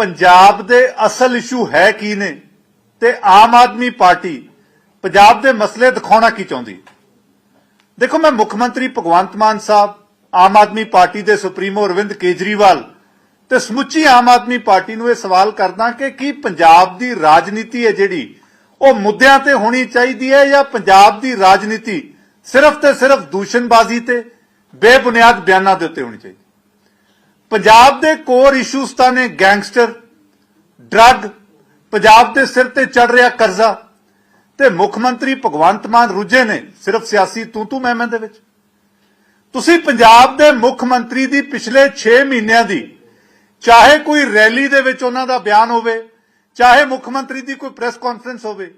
ਪੰਜਾਬ ਦੇ ਅਸਲ ਇਸ਼ੂ ਹੈ ਕੀ ਨੇ ਤੇ ਆਮ ਆਦਮੀ ਪਾਰਟੀ ਪੰਜਾਬ ਦੇ ਮਸਲੇ ਦਿਖਾਉਣਾ ਕੀ ਚਾਹੁੰਦੀ? ਦੇਖੋ, ਮੈਂ ਮੁੱਖ ਮੰਤਰੀ ਭਗਵੰਤ ਮਾਨ ਸਾਹਿਬ, ਆਮ ਆਦਮੀ ਪਾਰਟੀ ਦੇ ਸੁਪਰੀਮੋ ਅਰਵਿੰਦ ਕੇਜਰੀਵਾਲ ਤੇ ਸਮੁੱਚੀ ਆਮ ਆਦਮੀ ਪਾਰਟੀ ਨੂੰ ਇਹ ਸਵਾਲ ਕਰਦਾ ਕਿ ਕੀ ਪੰਜਾਬ ਦੀ ਰਾਜਨੀਤੀ ਹੈ ਜਿਹੜੀ, ਉਹ ਮੁੱਦਿਆਂ ਤੇ ਹੋਣੀ ਚਾਹੀਦੀ ਹੈ ਜਾਂ ਪੰਜਾਬ ਦੀ ਰਾਜਨੀਤੀ ਸਿਰਫ ਤੇ ਸਿਰਫ ਦੂਸ਼ਣਬਾਜ਼ੀ ਤੇ ਬੇਬੁਨਿਆਦ ਬਿਆਨਾਂ ਦੇ ਉੱਤੇ ਹੋਣੀ ਚਾਹੀਦੀ? ਪੰਜਾਬ ਦੇ ਕੋਰ ਇਸ਼ੂਸ ਤਾਂ ਨੇ ਗੈਂਗਸਟਰ, ਡਰੱਗ, ਪੰਜਾਬ ਦੇ ਸਿਰ ਤੇ ਚੜ ਰਿਹਾ ਕਰਜ਼ਾ ਤੇ ਮੁੱਖ ਮੰਤਰੀ ਭਗਵੰਤ ਮਾਨ ਰੁੱਝੇ ਨੇ ਸਿਰਫ ਸਿਆਸੀ ਤੂੰ ਤੂੰ ਮੈਂ ਮੈਂ ਦੇ ਵਿੱਚ। ਤੁਸੀਂ ਪੰਜਾਬ ਦੇ ਮੁੱਖ ਮੰਤਰੀ ਦੀ ਪਿਛਲੇ 6 ਮਹੀਨਿਆਂ ਦੀ ਚਾਹੇ ਕੋਈ ਰੈਲੀ ਦੇ ਵਿੱਚ ਉਹਨਾਂ ਦਾ ਬਿਆਨ ਹੋਵੇ, ਚਾਹੇ ਮੁੱਖ ਮੰਤਰੀ ਦੀ ਕੋਈ ਪ੍ਰੈਸ ਕਾਨਫਰੰਸ ਹੋਵੇ,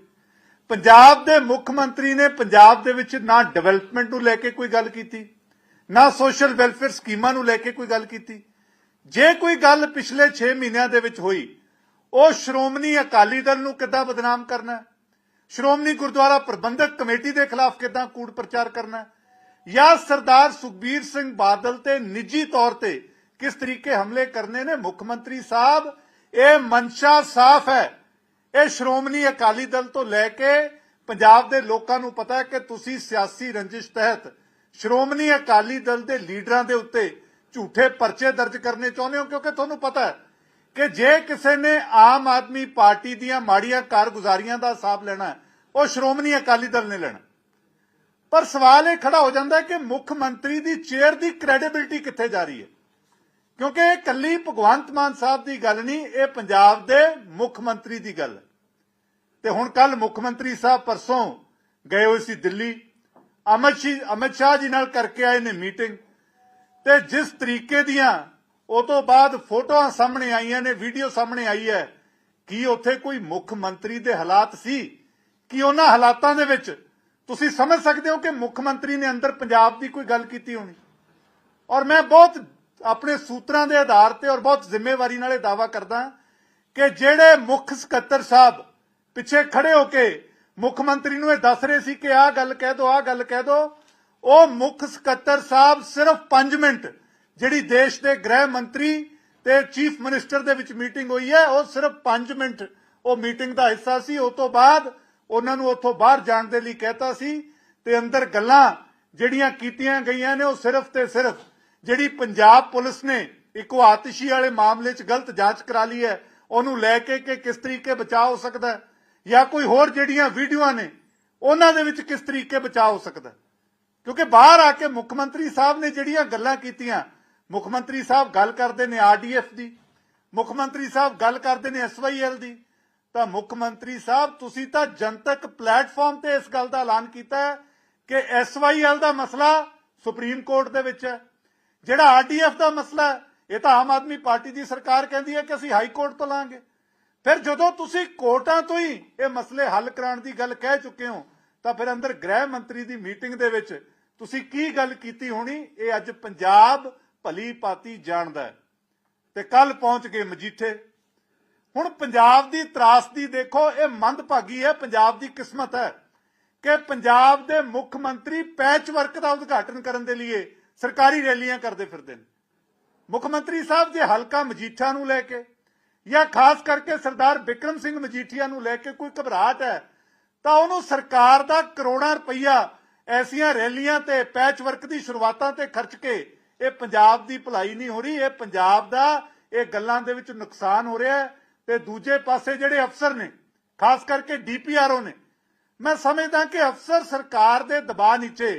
ਪੰਜਾਬ ਦੇ ਮੁੱਖ ਮੰਤਰੀ ਨੇ ਪੰਜਾਬ ਦੇ ਵਿੱਚ ਨਾ ਡਿਵੈਲਪਮੈਂਟ ਨੂੰ ਲੈ ਕੇ ਕੋਈ ਗੱਲ ਕੀਤੀ, ਨਾ ਸੋਸ਼ਲ ਵੈਲਫੇਅਰ ਸਕੀਮਾਂ ਨੂੰ ਲੈ ਕੇ ਕੋਈ ਗੱਲ ਕੀਤੀ ਜੇ ਕੋਈ ਗੱਲ ਪਿਛਲੇ 6 ਮਹੀਨਿਆਂ ਦੇ ਵਿੱਚ ਹੋਈ, ਉਹ ਸ਼੍ਰੋਮਣੀ ਅਕਾਲੀ ਦਲ ਨੂੰ ਕਿੱਦਾਂ ਬਦਨਾਮ ਕਰਨਾ? ਸ਼੍ਰੋਮਣੀ ਗੁਰਦੁਆਰਾ ਪ੍ਰਬੰਧਕ ਕਮੇਟੀ ਦੇ ਖਿਲਾਫ ਕਿੱਦਾਂ ਕੂੜ ਪ੍ਰਚਾਰ ਕਰਨਾ? ਜਾਂ ਸਰਦਾਰ ਸੁਖਬੀਰ ਸਿੰਘ ਬਾਦਲ ਤੇ ਨਿੱਜੀ ਤੌਰ ਤੇ ਕਿਸ ਤਰੀਕੇ ਹਮਲੇ ਕਰਨੇ ਨੇ? ਮੁੱਖ ਮੰਤਰੀ ਸਾਹਿਬ, ਇਹ ਮਨਸ਼ਾ ਸਾਫ਼ ਹੈ। ਇਹ ਸ਼੍ਰੋਮਣੀ ਅਕਾਲੀ ਦਲ ਤੋਂ ਲੈ ਕੇ ਪੰਜਾਬ ਦੇ ਲੋਕਾਂ ਨੂੰ ਪਤਾ ਹੈ ਕਿ ਤੁਸੀਂ ਸਿਆਸੀ ਰੰਜਿਸ਼ ਤਹਿਤ ਸ਼੍ਰੋਮਣੀ ਅਕਾਲੀ ਦਲ ਦੇ ਲੀਡਰਾਂ ਦੇ ਉੱਤੇ ਝੂਠੇ ਪਰਚੇ ਦਰਜ ਕਰਨੇ ਚਾਹੁੰਦੇ ਹੋ? ਕਿਉਂਕਿ ਤੁਹਾਨੂੰ ਪਤਾ ਹੈ ਕਿ ਜੇ ਕਿਸੇ ਨੇ ਆਮ ਆਦਮੀ ਪਾਰਟੀ ਦੀਆਂ ਮਾੜੀਆਂ ਕਾਰਗੁਜ਼ਾਰੀਆਂ ਦਾ ਹਿਸਾਬ ਲੈਣਾ ਉਹ ਸ਼੍ਰੋਮਣੀ ਅਕਾਲੀ ਦਲ ਨੇ ਲੈਣਾ। ਪਰ ਸਵਾਲ ਇਹ ਖੜਾ ਹੋ ਜਾਂਦਾ ਕਿ ਮੁੱਖ ਮੰਤਰੀ ਦੀ ਚੇਅਰ ਦੀ ਕ੍ਰੈਡੀਬਿਲਟੀ ਕਿੱਥੇ ਜਾ ਰਹੀ ਹੈ? ਕਿਉਂਕਿ ਇਹ ਕੱਲੀ ਭਗਵੰਤ ਮਾਨ ਸਾਹਿਬ ਦੀ ਗੱਲ ਨਹੀਂ, ਇਹ ਪੰਜਾਬ ਦੇ ਮੁੱਖ ਮੰਤਰੀ ਦੀ ਗੱਲ ਤੇ ਹੁਣ ਕੱਲ ਮੁੱਖ ਮੰਤਰੀ ਸਾਹਿਬ ਪਰਸੋਂ ਗਏ ਹੋਏ ਸੀ ਦਿੱਲੀ। ਅਮਿਤ ਅਮਿਤ ਸ਼ਾਹ ਜੀ ਨਾਲ ਕਰਕੇ ਆਏ ਨੇ ਮੀਟਿੰਗ। ਤੇ ਜਿਸ ਤਰੀਕੇ ਦੀਆਂ ਉਹ ਤੋਂ ਬਾਅਦ ਫੋਟੋਆਂ ਸਾਹਮਣੇ ਆਈਆਂ ਨੇ ਵੀਡੀਓ ਸਾਹਮਣੇ ਆਈ ਹੈ, ਕੀ ਉੱਥੇ ਕੋਈ ਮੁੱਖ ਮੰਤਰੀ ਦੇ ਹਾਲਾਤ ਸੀ? ਕਿ ਉਹਨਾਂ ਹਾਲਾਤਾਂ ਦੇ ਵਿੱਚ ਤੁਸੀਂ ਸਮਝ ਸਕਦੇ ਹੋ ਕਿ ਮੁੱਖ ਮੰਤਰੀ ਨੇ ਅੰਦਰ ਪੰਜਾਬ ਦੀ ਕੋਈ ਗੱਲ ਕੀਤੀ ਹੋਣੀ? ਔਰ ਮੈਂ ਬਹੁਤ ਆਪਣੇ ਸੂਤਰਾਂ ਦੇ ਆਧਾਰ ਤੇ ਔਰ ਬਹੁਤ ਜ਼ਿੰਮੇਵਾਰੀ ਨਾਲ ਇਹ ਦਾਵਾ ਕਰਦਾ ਕਿ ਜਿਹੜੇ ਮੁੱਖ ਸਕੱਤਰ ਸਾਹਿਬ ਪਿੱਛੇ ਖੜੇ ਹੋ ਕੇ ਮੁੱਖ ਮੰਤਰੀ ਨੂੰ ਇਹ ਦੱਸ ਰਹੇ ਸੀ ਕਿ ਆਹ ਗੱਲ ਕਹਿ ਦੋ, ਆਹ ਗੱਲ ਕਹਿ ਦੋ ਉਹ ਮੁੱਖ ਸਕੱਤਰ ਸਾਹਿਬ ਸਿਰਫ 5 ਮਿੰਟ, ਜਿਹੜੀ ਦੇਸ਼ ਦੇ ਗ੍ਰਹਿ ਮੰਤਰੀ ਤੇ ਚੀਫ ਮਿਨਿਸਟਰ ਦੇ ਵਿੱਚ ਮੀਟਿੰਗ ਹੋਈ ਹੈ, ਉਹ ਸਿਰਫ 5 ਮਿੰਟ ਉਹ ਮੀਟਿੰਗ ਦਾ ਹਿੱਸਾ ਸੀ। ਉਸ ਤੋਂ ਬਾਅਦ ਉਹਨਾਂ ਨੂੰ ਉੱਥੋਂ ਬਾਹਰ ਜਾਣ ਦੇ ਲਈ ਕਹਿਤਾ ਸੀ ਤੇ ਅੰਦਰ ਗੱਲਾਂ ਜਿਹੜੀਆਂ ਕੀਤੀਆਂ ਗਈਆਂ ਨੇ, ਉਹ ਸਿਰਫ ਤੇ ਸਿਰਫ ਜਿਹੜੀ ਪੰਜਾਬ ਪੁਲਿਸ ਨੇ ਇੱਕ ਉਹ ਆਤਿਸ਼ੀ ਵਾਲੇ ਮਾਮਲੇ 'ਚ ਗਲਤ ਜਾਂਚ ਕਰਾ ਲਈ ਹੈ, ਉਹਨੂੰ ਲੈ ਕੇ ਕਿ ਕਿਸ ਤਰੀਕੇ ਬਚਾਅ ਹੋ ਸਕਦਾ ਜਾਂ ਕੋਈ ਹੋਰ ਜਿਹੜੀਆਂ ਵੀਡੀਓਆਂ ਨੇ, ਉਹਨਾਂ ਦੇ ਵਿੱਚ ਕਿਸ ਤਰੀਕੇ ਬਚਾਅ ਹੋ ਸਕਦਾ ਕਿਉਂਕਿ ਬਾਹਰ ਆ ਕੇ ਮੁੱਖ ਮੰਤਰੀ ਸਾਹਿਬ ਨੇ ਜਿਹੜੀਆਂ ਗੱਲਾਂ ਕੀਤੀਆਂ, ਮੁੱਖ ਮੰਤਰੀ ਸਾਹਿਬ ਗੱਲ ਕਰਦੇ ਨੇ ਆਰਡੀਐਫ ਦੀ, ਮੁੱਖ ਮੰਤਰੀ ਸਾਹਿਬ ਗੱਲ ਕਰਦੇ ਨੇ ਐਸਵਾਈਐਲ ਦੀ, ਤਾਂ ਮੁੱਖ ਮੰਤਰੀ ਸਾਹਿਬ ਤੁਸੀਂ ਤਾਂ ਜਨਤਕ ਪਲੇਟਫਾਰਮ ਤੇ ਇਸ ਗੱਲ ਦਾ ਐਲਾਨ ਕੀਤਾ ਹੈ ਕਿ ਐਸਵਾਈਐਲ ਦਾ ਮਸਲਾ ਸੁਪਰੀਮ ਕੋਰਟ ਦੇ ਵਿੱਚ ਹੈ। ਜਿਹੜਾ ਆਰਡੀਐਫ ਦਾ ਮਸਲਾ ਹੈ, ਇਹ ਤਾਂ ਆਮ ਆਦਮੀ ਪਾਰਟੀ ਦੀ ਸਰਕਾਰ ਕਹਿੰਦੀ ਹੈ ਕਿ ਅਸੀਂ ਹਾਈ ਕੋਰਟ ਤੋਂ ਲਾਂਗੇ। ਫਿਰ ਜਦੋਂ ਤੁਸੀਂ ਕੋਰਟਾਂ ਤੋਂ ਹੀ ਇਹ ਮਸਲੇ ਹੱਲ ਕਰਾਉਣ ਦੀ ਗੱਲ ਕਹਿ ਚੁੱਕੇ ਹੋ, ਤਾਂ ਫਿਰ ਅੰਦਰ ਗ੍ਰਹਿ ਮੰਤਰੀ ਦੀ ਮੀਟਿੰਗ ਦੇ ਵਿੱਚ ਤੁਸੀਂ ਕੀ ਗੱਲ ਕੀਤੀ ਹੋਣੀ? ਇਹ ਅੱਜ ਪੰਜਾਬ ਭਲੀ ਪਾਤੀ ਜਾਣਦਾ ਹੈ। ਤੇ ਕੱਲ ਪਹੁੰਚ ਗਏ ਮਜੀਠੇ। ਹੁਣ ਪੰਜਾਬ ਦੀ ਤਰਾਸਦੀ ਦੇਖੋ, ਇਹ ਮੰਦਭਾਗੀ ਹੈ, ਪੰਜਾਬ ਦੀ ਕਿਸਮਤ ਹੈ ਕਿ ਪੰਜਾਬ ਦੇ ਮੁੱਖ ਮੰਤਰੀ ਪੈਚ ਵਰਕ ਦਾ ਉਦਘਾਟਨ ਕਰਨ ਦੇ ਲਈ ਸਰਕਾਰੀ ਰੈਲੀਆਂ ਕਰਦੇ ਫਿਰਦੇ ਨੇ। ਮੁੱਖ ਮੰਤਰੀ ਸਾਹਿਬ ਜੇ ਹਲਕਾ ਮਜੀਠਾ ਨੂੰ ਲੈ ਕੇ ਜਾਂ ਖਾਸ ਕਰਕੇ ਸਰਦਾਰ ਬਿਕਰਮ ਸਿੰਘ ਮਜੀਠੀਆ ਨੂੰ ਲੈ ਕੇ ਕੋਈ ਘਬਰਾਹਟ ਹੈ, ਤਾਂ ਉਹਨੂੰ ਸਰਕਾਰ ਦਾ ਕਰੋੜਾਂ ਰੁਪਈਆ ਐਸੀਆਂ ਰੈਲੀਆਂ ਤੇ ਪੈਚ ਵਰਕ ਦੀ ਸ਼ੁਰੂਆਤਾਂ ਤੇ ਖਰਚ ਕੇ ਇਹ ਪੰਜਾਬ ਦੀ ਭਲਾਈ ਨਹੀਂ ਹੋ ਰਹੀ, ਇਹ ਪੰਜਾਬ ਦਾ, ਇਹ ਗੱਲਾਂ ਦੇ ਵਿੱਚ ਨੁਕਸਾਨ ਹੋ ਰਿਹਾ ਤੇ ਦੂਜੇ ਪਾਸੇ ਜਿਹੜੇ ਅਫਸਰ ਨੇ, ਖਾਸ ਕਰਕੇ ਡੀਪੀਆਰਓ ਨੇ, ਮੈਂ ਸਮਝਦਾ ਕਿ ਅਫਸਰ ਸਰਕਾਰ ਦੇ ਦਬਾਅ ਨੀਚੇ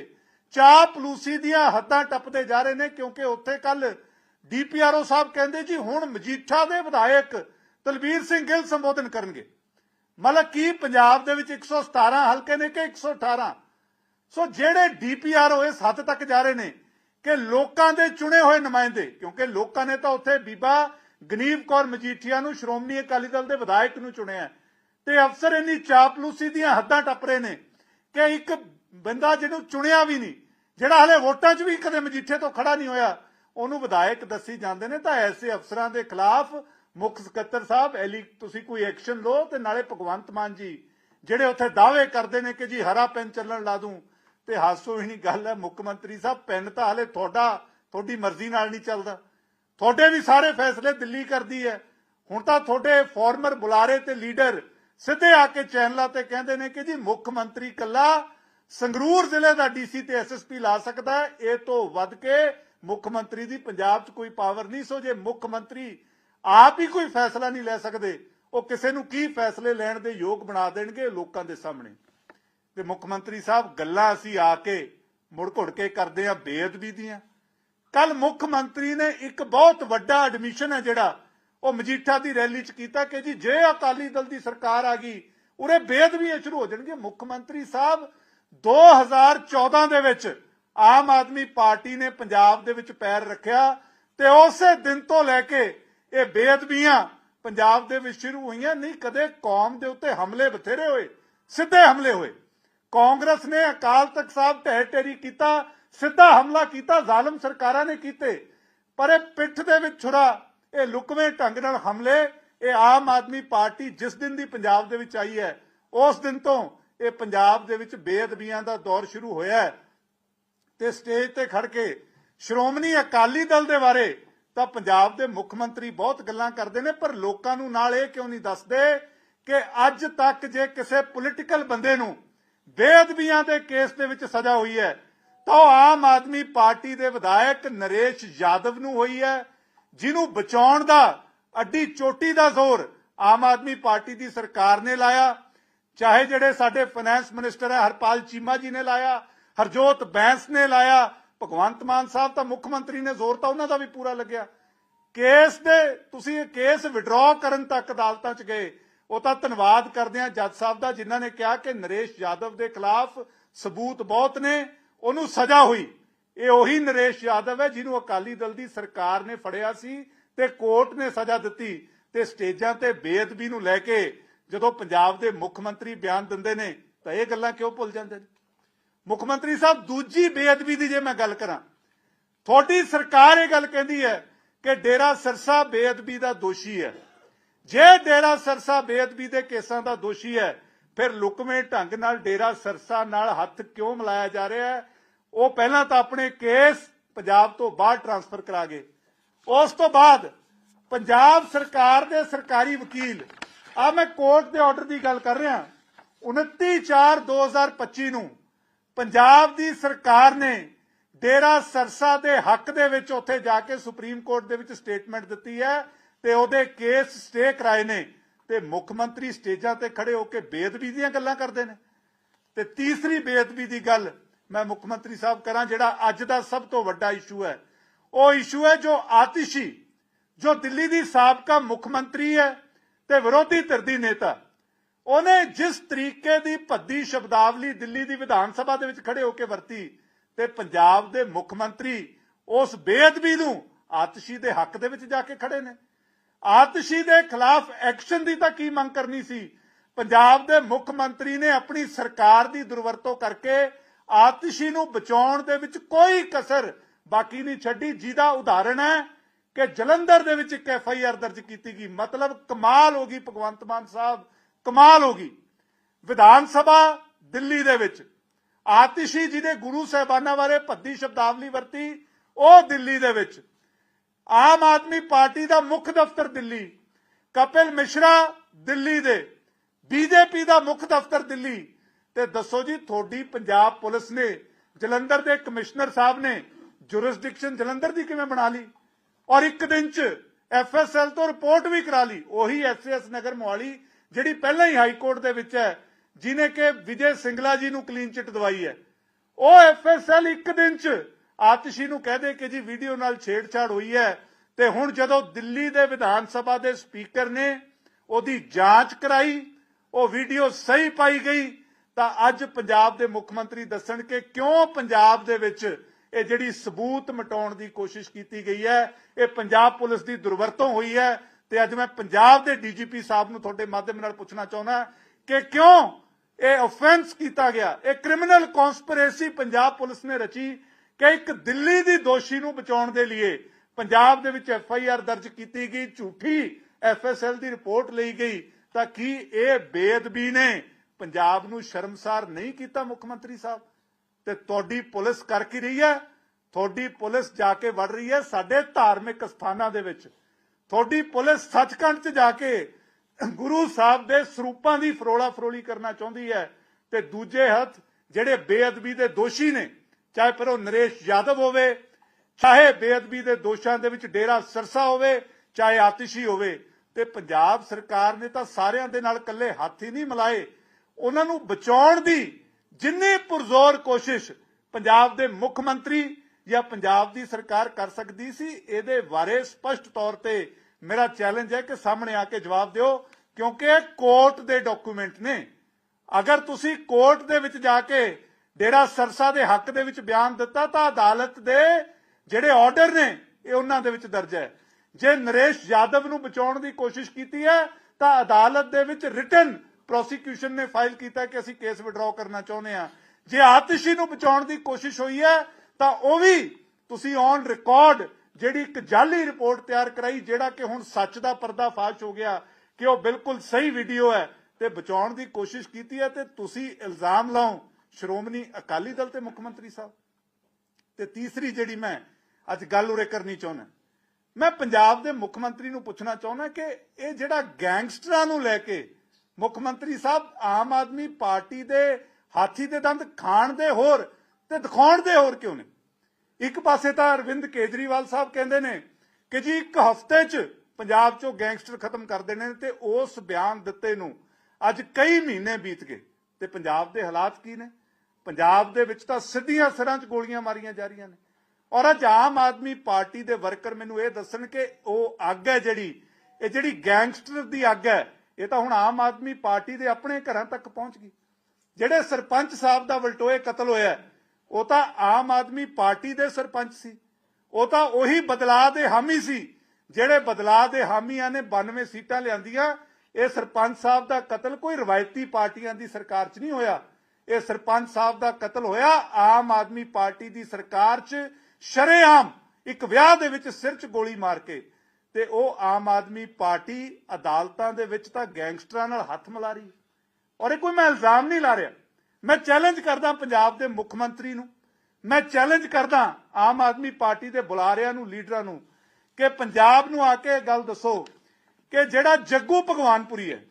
ਚਾਪਲੂਸੀ ਦੀਆਂ ਹੱਦਾਂ ਟੱਪਦੇ ਜਾ ਰਹੇ ਨੇ, ਕਿਉਂਕਿ ਉੱਥੇ ਕੱਲ ਡੀਪੀਆਰਓ ਸਾਹਿਬ ਕਹਿੰਦੇ ਜੀ, ਹੁਣ ਮਜੀਠਾ ਦੇ ਵਿਧਾਇਕ ਤਲਵੀਰ ਸਿੰਘ ਗਿੱਲ ਸੰਬੋਧਨ ਕਰਨਗੇ। ਮਤਲਬ ਕੀ ਪੰਜਾਬ ਦੇ ਵਿੱਚ 117 ਹਲਕੇ ਨੇ ਕਿ 118 ਸੋ ਜਿਹੜੇ ਡੀਪੀਆਰਓ ਇਸ ਹੱਦ ਤੱਕ ਜਾ ਰਹੇ ਨੇ ਕਿ ਲੋਕਾਂ ਦੇ ਚੁਣੇ ਹੋਏ ਨੁਮਾਇੰਦੇ, ਕਿਉਂਕਿ ਲੋਕਾਂ ਨੇ ਤਾਂ ਉੱਥੇ ਬੀਬਾ ਗਨੀਵ ਕੌਰ ਮਜੀਠੀਆ ਨੂੰ ਸ਼੍ਰੋਮਣੀ ਅਕਾਲੀ ਦਲ ਦੇ ਵਿਧਾਇਕ ਨੂੰ ਚੁਣਿਆ ਤੇ ਅਫਸਰ ਇੰਨੀ ਚਾਪਲੂਸੀ ਦੀਆਂ ਹੱਦਾਂ ਟੱਪ ਰਹੇ ਨੇ ਕਿ ਇੱਕ ਬੰਦਾ ਜਿਹਨੂੰ ਚੁਣਿਆ ਵੀ ਨਹੀਂ, ਜਿਹੜਾ ਹਲੇ ਵੋਟਾਂ 'ਚ ਵੀ ਕਦੇ ਮਜੀਠੇ ਤੋਂ ਖੜਾ ਨਹੀਂ ਹੋਇਆ, ਉਹਨੂੰ ਵਿਧਾਇਕ ਦੱਸੀ ਜਾਂਦੇ ਨੇ, ਤਾਂ ਐਸੇ ਅਫਸਰਾਂ ਦੇ ਖਿਲਾਫ ਮੁੱਖ ਸਕੱਤਰ ਸਾਹਿਬ, ਐਲੀ, ਤੁਸੀਂ ਕੋਈ ਐਕਸ਼ਨ ਲਓ ਤੇ ਨਾਲੇ ਭਗਵੰਤ ਮਾਨ ਜੀ, ਜਿਹੜੇ ਉੱਥੇ ਦਾਅਵੇ ਕਰਦੇ ਨੇ ਕਿ ਜੀ ਹਰਾ ਪੈਨ ਚੱਲਣ ਲਾ ਦੂੰ ਤੇ ਹਾਸੋਹੀਣੀ ਗੱਲ ਹੈ, ਮੁੱਖ ਮੰਤਰੀ ਸਾਹਿਬ, ਪਿੰਡ ਤਾਂ ਹਲੇ ਤੁਹਾਡਾ, ਤੁਹਾਡੀ ਮਰਜ਼ੀ ਨਾਲ ਨਹੀਂ ਚੱਲਦਾ। ਤੁਹਾਡੇ ਵੀ ਸਾਰੇ ਫੈਸਲੇ ਦਿੱਲੀ ਕਰਦੀ ਹੈ। ਹੁਣ ਤਾਂ ਤੁਹਾਡੇ ਫਾਰਮਰ ਬੁਲਾਰੇ ਤੇ ਲੀਡਰ ਸਿੱਧੇ ਆ ਕੇ ਚੈਨਲਾਂ ਤੇ ਕਹਿੰਦੇ ਨੇ ਕਿ ਜੀ, ਮੁੱਖ ਮੰਤਰੀ ਕੱਲਾ ਸੰਗਰੂਰ ਜ਼ਿਲ੍ਹੇ ਦਾ ਡੀਸੀ ਤੇ ਐਸਐਸਪੀ ਲਾ ਸਕਦਾ ਹੈ। ਇਹ ਤੋਂ ਵੱਧ ਕੇ ਮੁੱਖ ਮੰਤਰੀ ਦੀ ਪੰਜਾਬ 'ਚ ਕੋਈ ਪਾਵਰ ਨਹੀਂ। ਸੋ ਜੇ ਮੁੱਖ ਮੰਤਰੀ ਆਪ ਹੀ ਕੋਈ ਫੈਸਲਾ ਨਹੀਂ ਲੈ ਸਕਦੇ, ਉਹ ਕਿਸੇ ਨੂੰ ਕੀ ਫੈਸਲੇ ਲੈਣ ਦੇ ਯੋਗ ਬਣਾ ਦੇਣਗੇ ਲੋਕਾਂ ਦੇ ਸਾਹਮਣੇ। ਤੇ ਮੁੱਖ ਮੰਤਰੀ ਸਾਹਿਬ ਗੱਲਾਂ ਅਸੀਂ ਆ ਕੇ ਮੁੜ ਘੁੜ ਕੇ ਕਰਦੇ ਆ ਬੇਅਦਬੀ ਦੀਆਂ। ਕੱਲ ਮੁੱਖ ਮੰਤਰੀ ਨੇ ਇੱਕ ਬਹੁਤ ਵੱਡਾ ਐਡਮਿਸ਼ਨ ਹੈ ਜਿਹੜਾ, ਉਹ ਮਜੀਠਾ ਦੀ ਰੈਲੀ 'ਚ ਕੀਤਾ ਕਿ ਜੀ ਜੇ ਅਕਾਲੀ ਦਲ ਦੀ ਸਰਕਾਰ ਆ ਗਈ, ਉਰੇ ਬੇਅਦਬੀਆਂ ਸ਼ੁਰੂ ਹੋ ਜਾਣਗੀਆਂ ਮੁੱਖ ਮੰਤਰੀ ਸਾਹਿਬ 2014 ਦੇ ਵਿੱਚ ਆਮ ਆਦਮੀ ਪਾਰਟੀ ਨੇ ਪੰਜਾਬ ਦੇ ਵਿੱਚ ਪੈਰ ਰੱਖਿਆ ਤੇ ਉਸੇ ਦਿਨ ਤੋਂ ਲੈ ਕੇ ਇਹ ਬੇਅਦਬੀਆਂ ਪੰਜਾਬ ਦੇ ਵਿੱਚ ਸ਼ੁਰੂ ਹੋਈਆਂ। ਨਹੀਂ, ਕਦੇ ਕੌਮ ਦੇ ਉੱਤੇ ਹਮਲੇ ਬਥੇਰੇ ਹੋਏ, ਸਿੱਧੇ ਹਮਲੇ ਹੋਏ। ਕਾਂਗਰਸ ਨੇ ਅਕਾਲ ਤਖਤ ਸਾਹਿਬ ਢਹਿ ਢੇਰੀ ਕੀਤਾ, ਸਿੱਧਾ ਹਮਲਾ ਕੀਤਾ, ਜ਼ਾਲਮ ਸਰਕਾਰਾਂ ਨੇ ਕੀਤੇ। ਪਰ ਇਹ ਪਿੱਠ ਦੇ ਵਿੱਚ ਛੁਰਾ, ਇਹ ਲੁਕਵੇਂ ਢੰਗ ਨਾਲ ਹਮਲੇ, ਇਹ ਆਮ ਆਦਮੀ ਪਾਰਟੀ ਜਿਸ ਦਿਨ ਦੀ ਪੰਜਾਬ ਦੇ ਵਿੱਚ ਆਈ ਹੈ, ਉਸ ਦਿਨ ਤੋਂ ਇਹ ਪੰਜਾਬ ਦੇ ਵਿੱਚ ਬੇਅਦਬੀਆਂ ਦਾ ਦੌਰ ਸ਼ੁਰੂ ਹੋਇਆ ਹੈ। ਤੇ ਸਟੇਜ ਤੇ ਖੜ ਕੇ ਸ਼੍ਰੋਮਣੀ ਅਕਾਲੀ ਦਲ ਦੇ ਬਾਰੇ ਤਾਂ ਪੰਜਾਬ ਦੇ ਮੁੱਖ ਮੰਤਰੀ ਬਹੁਤ ਗੱਲਾਂ ਕਰਦੇ ਨੇ, ਪਰ ਲੋਕਾਂ ਨੂੰ ਨਾਲ ਇਹ ਕਿਉਂ ਨਹੀਂ ਦੱਸਦੇ ਕਿ ਅੱਜ ਤੱਕ ਜੇ ਕਿਸੇ ਪੋਲੀਟੀਕਲ ਬੰਦੇ ਨੂੰ ਬੇਅਦਬੀਆਂ ਦੇ ਕੇਸ ਦੇ ਵਿੱਚ ਸਜ਼ਾ ਹੋਈ ਹੈ। ਤਾਂ ਉਹ ਆਮ ਆਦਮੀ ਪਾਰਟੀ ਦੇ ਵਿਧਾਇਕ ਨਰੇਸ਼ ਯਾਦਵ ਨੂੰ ਹੋਈ ਹੈ, ਜਿਹਨੂੰ ਬਚਾਉਣ ਦਾ, ਅੱਡੀ ਚੋਟੀ ਦਾ ਜ਼ੋਰ ਆਮ ਆਦਮੀ ਪਾਰਟੀ ਦੀ ਸਰਕਾਰ ਨੇ ਲਾਇਆ। ਚਾਹੇ ਜਿਹੜੇ ਸਾਡੇ ਫਾਈਨੈਂਸ ਮਿਨਿਸਟਰ ਹੈ, ਹਰਪਾਲ ਚੀਮਾ ਜੀ ਨੇ ਲਾਇਆ, ਹਰਜੋਤ ਬੈਂਸ ਨੇ ਲਾਇਆ, ਭਗਵੰਤ ਮਾਨ ਸਾਹਿਬ ਤਾਂ ਮੁੱਖ ਮੰਤਰੀ ਨੇ, ਜ਼ੋਰ ਤਾਂ ਉਹਨਾਂ ਦਾ ਵੀ ਪੂਰਾ ਲੱਗਿਆ। ਕੇਸ ਦੇ, ਤੁਸੀਂ ਇਹ ਕੇਸ ਵਿਡਰਾਅ ਕਰਨ ਤੱਕ ਅਦਾਲਤਾਂ 'ਚ ਗਏ। ਉਹ ਤਾਂ ਧੰਨਵਾਦ ਕਰਦੇ ਆ ਜੱਜ ਸਾਹਿਬ ਦਾ, ਜਿਨ੍ਹਾਂ ਨੇ ਕਿਹਾ ਕਿ ਨਰੇਸ਼ ਯਾਦਵ ਦੇ ਖਿਲਾਫ ਸਬੂਤ ਬਹੁਤ ਨੇ, ਉਹਨੂੰ ਸਜ਼ਾ ਹੋਈ। ਇਹ ਉਹੀ ਨਰੇਸ਼ ਯਾਦਵ ਹੈ ਜਿਹਨੂੰ ਅਕਾਲੀ ਦਲ ਦੀ ਸਰਕਾਰ ਨੇ ਫੜਿਆ ਸੀ ਤੇ ਕੋਰਟ ਨੇ ਸਜ਼ਾ ਦਿੱਤੀ ਤੇ ਸਟੇਜਾਂ ਤੇ ਬੇਅਦਬੀ ਨੂੰ ਲੈ ਕੇ ਜਦੋਂ ਪੰਜਾਬ ਦੇ ਮੁੱਖ ਮੰਤਰੀ ਬਿਆਨ ਦਿੰਦੇ ਨੇ, ਤਾਂ ਇਹ ਗੱਲਾਂ ਕਿਉਂ ਭੁੱਲ ਜਾਂਦੇ ਨੇ? ਮੁੱਖ ਮੰਤਰੀ ਸਾਹਿਬ, ਦੂਜੀ ਬੇਅਦਬੀ ਦੀ ਜੇ ਮੈਂ ਗੱਲ ਕਰਾਂ, ਤੁਹਾਡੀ ਸਰਕਾਰ ਇਹ ਗੱਲ ਕਹਿੰਦੀ ਹੈ ਕਿ ਡੇਰਾ ਸਰਸਾ ਬੇਅਦਬੀ ਦਾ ਦੋਸ਼ੀ ਹੈ। ਜੇ ਡੇਰਾ ਸਰਸਾ ਬੇਅਦਬੀ ਦੇ ਕੇਸਾਂ ਦਾ ਦੋਸ਼ੀ ਹੈ, ਫਿਰ ਲੁਕਵੇਂ ਢੰਗ ਨਾਲ ਡੇਰਾ ਸਰਸਾ ਨਾਲ ਹੱਥ ਕਿਉਂ ਮਿਲਾਇਆ ਜਾ ਰਿਹਾ ਹੈ? ਉਹ ਪਹਿਲਾਂ ਤਾਂ ਆਪਣੇ ਕੇਸ ਪੰਜਾਬ ਤੋਂ ਬਾਹਰ ਟਰਾਂਸਫਰ ਕਰਾ ਗਏ ਉਸ ਤੋਂ ਬਾਅਦ ਪੰਜਾਬ ਸਰਕਾਰ ਦੇ ਸਰਕਾਰੀ ਵਕੀਲ ਆ ਮੈਂ ਕੋਰਟ ਦੇ ਆਰਡਰ ਦੀ ਗੱਲ ਕਰ ਰਿਹਾ 29/4/2025 ਨੂੰ ਪੰਜਾਬ ਦੀ ਸਰਕਾਰ ਨੇ ਡੇਰਾ ਸਰਸਾ ਦੇ ਹੱਕ ਦੇ ਵਿੱਚ ਉੱਥੇ ਜਾ ਕੇ ਸੁਪਰੀਮ ਕੋਰਟ ਦੇ ਵਿੱਚ ਸਟੇਟਮੈਂਟ ਦਿੱਤੀ ਹੈ। ਤੇ ਉਹਦੇ ਕੇਸ ਸਟੇ ਕਰਾਏ ਨੇ ਤੇ ਮੁੱਖ ਮੰਤਰੀ ਸਟੇਜਾਂ ਤੇ ਖੜੇ ਹੋ ਕੇ ਬੇਅਦਬੀ ਦੀਆਂ ਗੱਲਾਂ ਕਰਦੇ ਨੇ। ਤੇ ਤੀਸਰੀ ਬੇਅਦਬੀ ਦੀ ਗੱਲ ਮੈਂ ਮੁੱਖ ਮੰਤਰੀ ਸਾਹਿਬ ਕਰਾਂ, ਜਿਹੜਾ ਅੱਜ ਦਾ ਸਭ ਤੋਂ ਵੱਡਾ ਇਸ਼ੂ ਹੈ। ਉਹ ਇਸ਼ੂ ਹੈ ਜੋ ਆਤਿਸ਼ੀ, ਜੋ ਦਿੱਲੀ ਦੀ ਸਾਬਕਾ ਮੁੱਖ ਮੰਤਰੀ ਹੈ ਤੇ ਵਿਰੋਧੀ ਧਿਰ ਦੀ ਨੇਤਾ। ਉਹਨੇ ਜਿਸ ਤਰੀਕੇ ਦੀ ਭੱਦੀ ਸ਼ਬਦਾਵਲੀ ਦਿੱਲੀ ਦੀ ਵਿਧਾਨ ਸਭਾ ਦੇ ਵਿੱਚ ਖੜੇ ਹੋ ਕੇ ਵਰਤੀ ਤੇ ਪੰਜਾਬ ਦੇ ਮੁੱਖ ਮੰਤਰੀ ਉਸ ਬੇਅਦਬੀ ਨੂੰ ਆਤਿਸ਼ੀ ਦੇ ਹੱਕ ਦੇ ਵਿੱਚ ਜਾ ਕੇ ਖੜੇ ਨੇ। ਆਤਿਸ਼ੀ ਦੇ ਖਿਲਾਫ ਐਕਸ਼ਨ ਦੀ ਤਾਂ ਕੀ ਮੰਗ ਕਰਨੀ ਸੀ? ਪੰਜਾਬ ਦੇ ਮੁੱਖ ਮੰਤਰੀ ਨੇ ਆਪਣੀ ਸਰਕਾਰ ਦੀ ਦੁਰਵਰਤੋਂ ਕਰਕੇ ਆਤਸ਼ੀ ਨੂੰ ਬਚਾਉਣ ਦੇ ਵਿੱਚ ਕੋਈ ਕਸਰ ਬਾਕੀ ਨਹੀਂ ਛੱਡੀ। ਜਿਹਦਾ ਉਦਾਹਰਣ ਹੈ ਕਿ ਜਲੰਧਰ ਦੇ ਵਿੱਚ ਇੱਕ ਐਫ ਆਈ ਆਰ ਦਰਜ ਕੀਤੀ ਗਈ। ਮਤਲਬ ਕਮਾਲ ਹੋ ਗਈ ਭਗਵੰਤ ਮਾਨ ਸਾਹਿਬ, ਕਮਾਲ ਹੋ ਗਈ। ਵਿਧਾਨ ਸਭਾ ਦਿੱਲੀ ਦੇ ਵਿੱਚ ਆਤਿਸ਼ੀ ਜਿਹਦੇ ਗੁਰੂ ਸਾਹਿਬਾਨਾਂ ਬਾਰੇ ਭੱਦੀ ਸ਼ਬਦਾਵਲੀ ਵਰਤੀ, ਉਹ ਦਿੱਲੀ ਦੇ ਵਿੱਚ ਆਮ ਆਦਮੀ ਪਾਰਟੀ ਦਾ ਮੁੱਖ ਦਫ਼ਤਰ ਦਿੱਲੀ, ਕਪਿਲ ਮਿਸ਼ਰਾ ਦਿੱਲੀ ਦੇ, ਬੀਜੇਪੀ ਦਾ ਮੁੱਖ ਦਫ਼ਤਰ ਦਿੱਲੀ। ਤੇ ਦੱਸੋ ਜੀ, ਤੁਹਾਡੀ ਪੰਜਾਬ ਪੁਲਿਸ ਨੇ, ਜਲੰਧਰ ਦੇ ਕਮਿਸ਼ਨਰ ਸਾਹਿਬ ਨੇ ਜੁਰਿਸਡਿਕਸ਼ਨ ਜਲੰਧਰ ਦੀ ਕਿਵੇਂ ਬਣਾ ਲਈ? ਔਰ ਇੱਕ ਦਿਨ ਚ ਐਫਐਸਐਲ ਤੋਂ ਰਿਪੋਰਟ ਵੀ ਕਰਾ ਲਈ, ਉਹੀ ਐਸਐਸ ਨਗਰ ਮੋਹਾਲੀ, ਜਿਹੜੀ ਪਹਿਲਾਂ ਹੀ ਹਾਈ ਕੋਰਟ ਦੇ ਵਿੱਚ ਹੈ ਜਿਨੇ ਕਿ ਵਿਜੇ ਸਿੰਗਲਾ ਜੀ ਨੂੰ ਕਲੀਨ ਚਿੱਟ ਦਵਾਈ ਹੈ। ਉਹ ਐਫਐਸਐਲ ਇੱਕ ਦਿਨ ਚ ਆਤਿਸ਼ੀ ਨੂੰ ਕਹਦੇ ਕਿ ਜੀ ਵੀਡੀਓ ਨਾਲ ਛੇੜਛਾੜ ਹੋਈ ਹੈ ਤੇ ਹੁਣ ਜਦੋਂ ਦਿੱਲੀ ਦੇ ਵਿਧਾਨ ਸਭਾ ਦੇ ਸਪੀਕਰ ਨੇ ਉਹਦੀ ਜਾਂਚ ਕਰਾਈ, ਉਹ ਵੀਡੀਓ ਸਹੀ ਪਾਈ ਗਈ, ਤਾਂ ਅੱਜ ਪੰਜਾਬ ਦੇ ਮੁੱਖ ਮੰਤਰੀ ਦੱਸਣ ਕਿ ਕਿਉਂ ਪੰਜਾਬ ਦੇ ਵਿੱਚ ਇਹ ਜਿਹੜੀ ਸਬੂਤ ਮਟਾਉਣ ਦੀ ਕੋਸ਼ਿਸ਼ ਕੀਤੀ ਗਈ ਹੈ, ਇਹ ਪੰਜਾਬ ਪੁਲਿਸ ਦੀ ਦੁਰਵਰਤੋਂ ਹੋਈ ਹੈ ਤੇ ਅੱਜ ਮੈਂ ਪੰਜਾਬ ਦੇ ਡੀਜੀਪੀ ਸਾਹਿਬ ਨੂੰ ਤੁਹਾਡੇ ਮਾਧਿਅਮ ਨਾਲ ਪੁੱਛਣਾ ਚਾਹੁੰਦਾ ਕਿ ਕਿਉਂ ਇਹ ਆਫੈਂਸ ਕੀਤਾ ਗਿਆ, ਇਹ ਕ੍ਰਿਮੀਨਲ ਕਨਸਪੀਰੇਸੀ ਪੰਜਾਬ ਪੁਲਿਸ ਨੇ ਰਚੀ ਕਿ ਇੱਕ ਦਿੱਲੀ ਦੀ ਦੋਸ਼ੀ ਨੂੰ ਬਚਾਉਣ ਦੇ ਲਈ ਪੰਜਾਬ ਦੇ ਵਿੱਚ ਐਫ ਆਈ ਆਰ ਦਰਜ ਕੀਤੀ ਗਈ, ਝੂਠੀ ਐਫ ਐਸ ਐਲ ਦੀ ਰਿਪੋਰਟ ਲਈ ਗਈ। ਤਾਂ ਕੀ ਇਹ ਬੇਅਦਬੀ ਨੇ ਪੰਜਾਬ ਨੂੰ ਸ਼ਰਮਸਾਰ ਨਹੀਂ ਕੀਤਾ ਮੁੱਖ ਮੰਤਰੀ ਸਾਹਿਬ? ਤੇ ਤੁਹਾਡੀ ਪੁਲਿਸ ਕਰ ਕੀ ਰਹੀ ਹੈ? ਤੁਹਾਡੀ ਪੁਲਿਸ ਜਾ ਕੇ ਵੜ ਰਹੀ ਹੈ ਸਾਡੇ ਧਾਰਮਿਕ ਸਥਾਨਾਂ ਦੇ ਵਿੱਚ। ਤੁਹਾਡੀ ਪੁਲਿਸ ਸੱਚਖੰਡ 'ਚ ਜਾ ਕੇ ਗੁਰੂ ਸਾਹਿਬ ਦੇ ਸਰੂਪਾਂ ਦੀ ਫਰੋਲਾ ਫਰੋਲੀ ਕਰਨਾ ਚਾਹੁੰਦੀ ਹੈ ਤੇ ਦੂਜੇ ਹੱਥ ਜਿਹੜੇ ਬੇਅਦਬੀ ਦੇ ਦੋਸ਼ੀ ਨੇ ਚਾਹੇ ਫਿਰ ਉਹ ਨਰੇਸ਼ ਯਾਦਵ ਹੋਵੇ, ਚਾਹੇ ਬੇਅਦਬੀ ਦੇ ਦੋਸ਼ਾਂ ਦੇ ਵਿੱਚ ਡੇਰਾ ਸਰਸਾ ਹੋਵੇ, ਚਾਹੇ ਆਤਿਸ਼ੀ ਹੋਵੇ, ਤੇ ਪੰਜਾਬ ਸਰਕਾਰ ਨੇ ਤਾਂ ਸਾਰਿਆਂ ਦੇ ਨਾਲ ਇਕੱਲੇ ਹੱਥ ਹੀ ਨਹੀਂ ਮਿਲਾਏ। ਉਹਨਾਂ ਨੂੰ ਬਚਾਉਣ ਦੀ ਜਿੰਨੀ ਪੁਰਜ਼ੋਰ ਕੋਸ਼ਿਸ਼ ਪੰਜਾਬ ਦੇ ਮੁੱਖ ਮੰਤਰੀ ਜਾਂ ਪੰਜਾਬ ਦੀ ਸਰਕਾਰ ਕਰ ਸਕਦੀ ਸੀ, ਇਹਦੇ ਬਾਰੇ ਸਪਸ਼ਟ ਤੌਰ ਤੇ ਮੇਰਾ ਚੈਲੰਜ ਹੈ ਕਿ ਸਾਹਮਣੇ ਆ ਕੇ ਜਵਾਬ ਦਿਓ, ਕਿਉਂਕਿ ਇਹ ਕੋਰਟ ਦੇ ਡਾਕੂਮੈਂਟ ਨੇ। ਅਗਰ ਤੁਸੀਂ ਕੋਰਟ ਦੇ ਵਿੱਚ ਜਾ ਕੇ ਡੇਰਾ ਸਰਸਾ ਦੇ ਹੱਕ ਦੇ ਵਿੱਚ ਬਿਆਨ ਦਿੱਤਾ ਤਾਂ ਅਦਾਲਤ ਦੇ ਜਿਹੜੇ ਆਰਡਰ ਨੇ, ਇਹ ਉਹਨਾਂ ਦੇ ਵਿੱਚ ਦਰਜ ਹੈ। ਜੇ ਨਰੇਸ਼ ਯਾਦਵ ਨੂੰ ਬਚਾਉਣ ਦੀ ਕੋਸ਼ਿਸ਼ ਕੀਤੀ ਹੈ, ਤਾਂ ਅਦਾਲਤ ਦੇ ਵਿੱਚ ਰਿਟਨ ਪ੍ਰੋਸੀਕਿਊਸ਼ਨ ਨੇ ਫਾਈਲ ਕੀਤਾ ਕਿ ਅਸੀਂ ਕੇਸ ਵਿਡਰਾਅ ਕਰਨਾ ਚਾਹੁੰਦੇ ਹਾਂ। ਜੇ ਆਤਿਸ਼ੀ ਨੂੰ ਬਚਾਉਣ ਦੀ ਕੋਸ਼ਿਸ਼ ਹੋਈ ਹੈ, ਤਾਂ ਉਹ ਵੀ ਤੁਸੀਂ ਔਨ ਰਿਕਾਰਡ ਜਿਹੜੀ ਇੱਕ ਜਾਲੀ ਰਿਪੋਰਟ ਤਿਆਰ ਕਰਾਈ, ਜਿਹੜਾ ਕਿ ਹੁਣ ਸੱਚ ਦਾ ਪਰਦਾਫਾਸ਼ ਹੋ ਗਿਆ ਕਿ ਉਹ ਬਿਲਕੁਲ ਸਹੀ ਵੀਡੀਓ ਹੈ ਤੇ ਬਚਾਉਣ ਦੀ ਕੋਸ਼ਿਸ਼ ਕੀਤੀ ਹੈ ਤੇ ਤੁਸੀਂ ਇਲਜ਼ਾਮ ਲਾਓ ਸ਼੍ਰੋਮਣੀ ਅਕਾਲੀ ਦਲ ਤੇ ਮੁੱਖ ਮੰਤਰੀ ਸਾਹਿਬ। ਤੇ ਤੀਸਰੀ ਜਿਹੜੀ ਮੈਂ ਅੱਜ ਗੱਲ ਉਰੇ ਕਰਨੀ ਚਾਹੁੰਦਾ, ਮੈਂ ਪੰਜਾਬ ਦੇ ਮੁੱਖ ਮੰਤਰੀ ਨੂੰ ਪੁੱਛਣਾ ਚਾਹੁੰਦਾ ਕਿ ਇਹ ਜਿਹੜਾ ਗੈਂਗਸਟਰਾਂ ਨੂੰ ਲੈ ਕੇ ਮੁੱਖ ਮੰਤਰੀ ਸਾਹਿਬ ਆਮ ਆਦਮੀ ਪਾਰਟੀ ਦੇ ਹਾਥੀ ਦੇ ਦੰਦ ਖਾਣ ਦੇ ਹੋਰ ਤੇ ਦਿਖਾਉਣ ਦੇ ਹੋਰ ਕਿਉਂ ਨੇ? ਇੱਕ ਪਾਸੇ ਤਾਂ ਅਰਵਿੰਦ ਕੇਜਰੀਵਾਲ ਸਾਹਿਬ ਕਹਿੰਦੇ ਨੇ ਕਿ ਜੀ ਇੱਕ ਹਫ਼ਤੇ 'ਚ ਪੰਜਾਬ 'ਚੋਂ ਗੈਂਗਸਟਰ ਖਤਮ ਕਰ ਦੇਣੇ ਤੇ ਉਸ ਬਿਆਨ ਦਿੱਤੇ ਨੂੰ ਅੱਜ ਕਈ ਮਹੀਨੇ ਬੀਤ ਗਏ ਤੇ ਪੰਜਾਬ ਦੇ ਹਾਲਾਤ ਕੀ ਨੇ? ਪੰਜਾਬ ਦੇ ਵਿੱਚ ਤਾਂ ਸਿੱਧੀਆਂ ਸਿਰਾਂ 'ਚ ਗੋਲੀਆਂ ਮਾਰੀਆਂ ਜਾ ਰਹੀਆਂ ਨੇ। ਔਰ ਅੱਜ ਆਮ ਆਦਮੀ ਪਾਰਟੀ ਦੇ ਵਰਕਰ ਮੈਨੂੰ ਇਹ ਦੱਸਣ ਕਿ ਉਹ ਅੱਗ ਹੈ ਜਿਹੜੀ, ਇਹ ਜਿਹੜੀ ਗੈਂਗਸਟਰ ਦੀ ਅੱਗ ਹੈ, ਇਹ ਤਾਂ ਹੁਣ ਆਮ ਆਦਮੀ ਪਾਰਟੀ ਦੇ ਆਪਣੇ ਘਰਾਂ ਤੱਕ ਪਹੁੰਚ ਗਈ। ਜਿਹੜੇ ਸਰਪੰਚ ਸਾਹਿਬ ਦਾ ਵਲਟੋਏ ਕਤਲ ਹੋਇਆ ਉਹ ਤਾਂ ਆਮ ਆਦਮੀ ਪਾਰਟੀ ਦੇ ਸਰਪੰਚ ਸੀ। ਉਹ ਤਾਂ ਉਹੀ ਬਦਲਾਅ ਦੇ ਹਾਮੀ ਸੀ, ਜਿਹੜੇ ਬਦਲਾਅ ਦੇ ਹਾਮੀਆਂ ਨੇ 92 ਸੀਟਾਂ ਲਿਆਂਦੀਆਂ। ਇਹ ਸਰਪੰਚ ਸਾਹਿਬ ਦਾ ਕਤਲ ਕੋਈ ਰਵਾਇਤੀ ਪਾਰਟੀਆਂ ਦੀ ਸਰਕਾਰ 'ਚ ਨਹੀਂ ਹੋਇਆ। ਇਹ ਸਰਪੰਚ ਸਾਹਿਬ ਦਾ ਕਤਲ ਹੋਇਆ, ਆਮ ਆਦਮੀ ਪਾਰਟੀ ਦੀ ਸਰਕਾਰ 'ਚ ਸ਼ਰੇਆਮ ਇੱਕ ਵਿਆਹ ਦੇ ਵਿੱਚ ਸਿਰ 'ਚ ਗੋਲੀ ਮਾਰ ਕੇ ਤੇ ਉਹ ਆਮ ਆਦਮੀ ਪਾਰਟੀ ਅਦਾਲਤਾਂ ਦੇ ਵਿੱਚ ਤਾਂ ਗੈਂਗਸਟਰਾਂ ਨਾਲ ਹੱਥ ਮਿਲਾ ਰਹੀ ਔਰ ਇਹ ਕੋਈ ਮੈਂ ਇਲਜ਼ਾਮ ਨਹੀਂ ਲਾ ਰਿਹਾ। ਮੈਂ ਚੈਲੰਜ ਕਰਦਾ ਪੰਜਾਬ ਦੇ ਮੁੱਖ ਮੰਤਰੀ ਨੂੰ। ਮੈਂ ਚੈਲੰਜ ਕਰਦਾ ਆਮ ਆਦਮੀ ਪਾਰਟੀ ਦੇ ਬੁਲਾਰਿਆਂ ਨੂੰ, ਲੀਡਰਾਂ ਨੂੰ ਕਿ ਪੰਜਾਬ ਨੂੰ ਆ ਕੇ ਇਹ ਗੱਲ ਦੱਸੋ ਕਿ ਜਿਹੜਾ ਜੱਗੂ ਭਗਵਾਨਪੁਰੀ ਹੈ,